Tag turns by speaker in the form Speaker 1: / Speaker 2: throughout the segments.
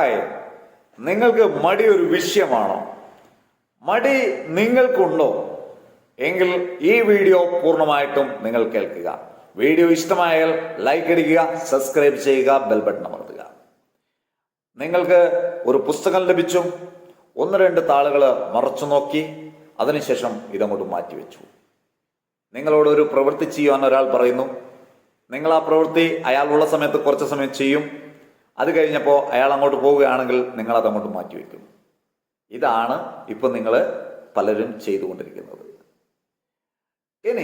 Speaker 1: Hi നിങ്ങൾക്ക് മടി ഒരു വിഷയമാണോ? മടി നിങ്ങൾക്കുണ്ടോ? എങ്കിൽ ഈ വീഡിയോ പൂർണമായിട്ടും നിങ്ങൾ കേൾക്കുക. വീഡിയോ ഇഷ്ടമായാൽ ലൈക്ക് അടിക്കുക സബ്സ്ക്രൈബ് ചെയ്യുക ബെൽ ബട്ടൺ അമർത്തുക. നിങ്ങൾക്ക് ഒരു പുസ്തകം ലഭിച്ചു. ഒന്ന് രണ്ട് താളുകൾ മറച്ചു നോക്കി. അതിനുശേഷം ഇതങ്ങോട്ട് മാറ്റിവെച്ചു നിങ്ങളോട് ഒരു പ്രവൃത്തി ചെയ്യുവാൻ ഒരാൾ പറയുന്നു. നിങ്ങൾ ആ പ്രവൃത്തി അയാളുള്ള സമയത്ത് കുറച്ച് സമയം ചെയ്യും. അത് കഴിഞ്ഞപ്പോൾ അയാൾ അങ്ങോട്ട് പോവുകയാണെങ്കിൽ നിങ്ങളത് അങ്ങോട്ട് മാറ്റിവെക്കും. ഇതാണ് ഇപ്പം നിങ്ങൾ പലരും ചെയ്തുകൊണ്ടിരിക്കുന്നത്. ഇനി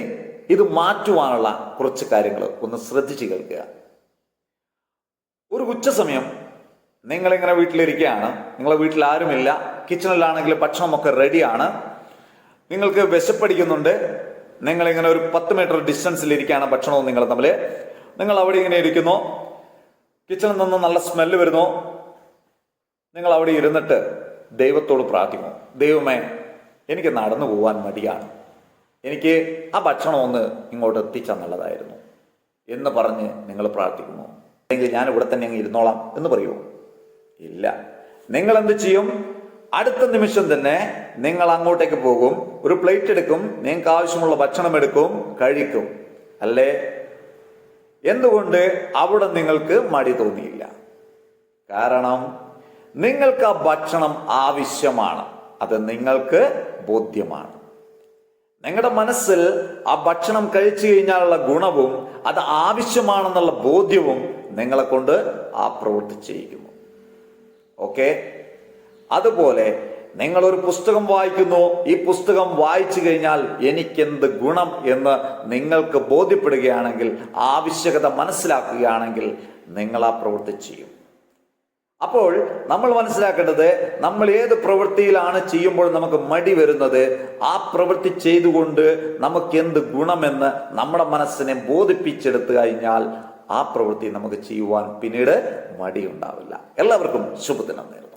Speaker 1: ഇത് മാറ്റുവാനുള്ള കുറച്ച് കാര്യങ്ങൾ ഒന്ന് ശ്രദ്ധിച്ച് കേൾക്കുക. ഒരു ഉച്ചസമയം നിങ്ങളിങ്ങനെ വീട്ടിലിരിക്കുകയാണ്. നിങ്ങളെ വീട്ടിൽ ആരുമില്ല കിച്ചണിലാണെങ്കിൽ ഭക്ഷണമൊക്കെ റെഡിയാണ്. നിങ്ങൾക്ക് വിശപ്പടിക്കുന്നുണ്ട്. നിങ്ങളിങ്ങനെ ഒരു പത്ത് മീറ്റർ ഡിസ്റ്റൻസിൽ ഇരിക്കുകയാണ് ഭക്ഷണവും നിങ്ങൾ തമ്മിൽ നിങ്ങൾ അവിടെ ഇങ്ങനെ ഇരിക്കുന്നു. കിച്ചണിൽ നിന്ന് നല്ല സ്മെല്ല് വരുന്നു. നിങ്ങൾ അവിടെ ഇരുന്നിട്ട് ദൈവത്തോട് പ്രാർത്ഥിക്കുന്നു. ദൈവമേ എനിക്ക് നടന്നു പോകാൻ മടിയാണ്. എനിക്ക് ആ ഭക്ഷണം ഒന്ന് ഇങ്ങോട്ട് എത്തിച്ചാൽ നല്ലതായിരുന്നു എന്ന് പറഞ്ഞ് നിങ്ങൾ പ്രാർത്ഥിക്കുന്നു. അല്ലെങ്കിൽ ഞാൻ ഇവിടെ തന്നെ അങ്ങ് ഇരുന്നോളാം എന്ന് പറയുമോ ഇല്ല. നിങ്ങൾ എന്ത് ചെയ്യും? അടുത്ത നിമിഷം തന്നെ നിങ്ങൾ അങ്ങോട്ടേക്ക് പോകും. ഒരു പ്ലേറ്റ് എടുക്കും. നിങ്ങൾക്ക് ആവശ്യമുള്ള ഭക്ഷണം എടുക്കും. കഴിക്കും. അല്ലേ? എന്തുകൊണ്ട് അവിടെ നിങ്ങൾക്ക് മടി തോന്നിയില്ല? കാരണം നിങ്ങൾക്ക് ആ ഭക്ഷണം ആവശ്യമാണ്. അത് നിങ്ങൾക്ക് ബോധ്യമാണ്. നിങ്ങളുടെ മനസ്സിൽ ആ ഭക്ഷണം കഴിച്ചു കഴിഞ്ഞാലുള്ള ഗുണവും അത് ആവശ്യമാണെന്നുള്ള ബോധ്യവും നിങ്ങളെ കൊണ്ട് ആ പ്രവൃത്തി ചെയ്യിക്കുന്നു. ഓക്കെ അതുപോലെ നിങ്ങൾ ഒരു പുസ്തകം വായിക്കുന്നു. ഈ പുസ്തകം വായിച്ചു കഴിഞ്ഞാൽ എനിക്കെന്ത് ഗുണം എന്ന് നിങ്ങൾക്ക് ബോധ്യപ്പെടുകയാണെങ്കിൽ ആവശ്യകത മനസ്സിലാക്കുകയാണെങ്കിൽ നിങ്ങൾ ആ പ്രവൃത്തി ചെയ്യും. അപ്പോൾ നമ്മൾ മനസ്സിലാക്കേണ്ടത് നമ്മൾ ഏത് പ്രവൃത്തിയിലാണ് ചെയ്യുമ്പോൾ നമുക്ക് മടി വരുന്നത് ആ പ്രവൃത്തി ചെയ്തുകൊണ്ട് നമുക്ക് എന്ത് ഗുണമെന്ന് നമ്മുടെ മനസ്സിനെ ബോധിപ്പിച്ചെടുത്തു കഴിഞ്ഞാൽ ആ പ്രവൃത്തി നമുക്ക് ചെയ്യുവാൻ പിന്നീട് മടിയുണ്ടാവില്ല. എല്ലാവർക്കും ശുഭദിനം നേരം